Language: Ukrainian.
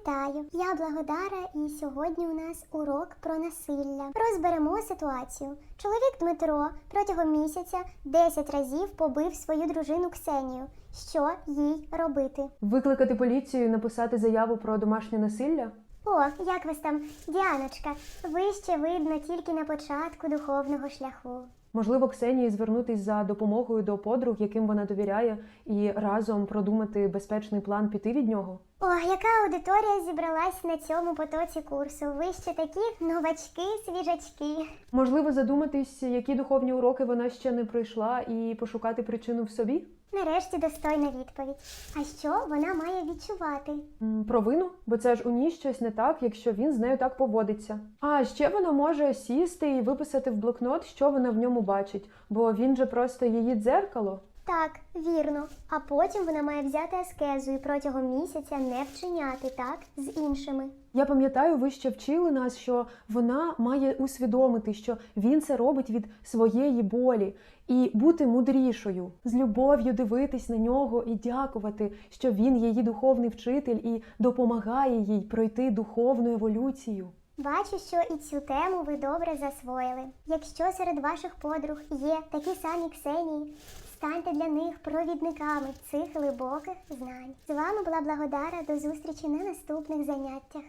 Вітаю! Я Благодара, і сьогодні у нас урок про насилля. Розберемо ситуацію. Чоловік Дмитро протягом місяця 10 разів побив свою дружину Ксенію. Що їй робити? Викликати поліцію і написати заяву про домашнє насилля? О, як вас там, Діаночка? Ви ще видно тільки на початку духовного шляху. Можливо, Ксенії звернутись за допомогою до подруг, яким вона довіряє, і разом продумати безпечний план піти від нього. О, яка аудиторія зібралась на цьому потоці курсу? Ви ще такі новачки, свіжачки. Можливо, задуматись, які духовні уроки вона ще не пройшла, і пошукати причину в собі? Нарешті достойна відповідь. А що вона має відчувати? Провину, бо це ж у ній щось не так, якщо він з нею так поводиться. А ще вона може сісти і виписати в блокнот, що вона в ньому бачить, бо він же просто її дзеркало. Так, вірно. А потім вона має взяти аскезу і протягом місяця не вчиняти так з іншими. Я пам'ятаю, ви ще вчили нас, що вона має усвідомити, що він це робить від своєї болі, і бути мудрішою, з любов'ю дивитись на нього і дякувати, що він її духовний вчитель і допомагає їй пройти духовну еволюцію. Бачу, що і цю тему ви добре засвоїли. Якщо серед ваших подруг є такі самі Ксенії, станьте для них провідниками цих глибоких знань. З вами була Благодара. До зустрічі на наступних заняттях.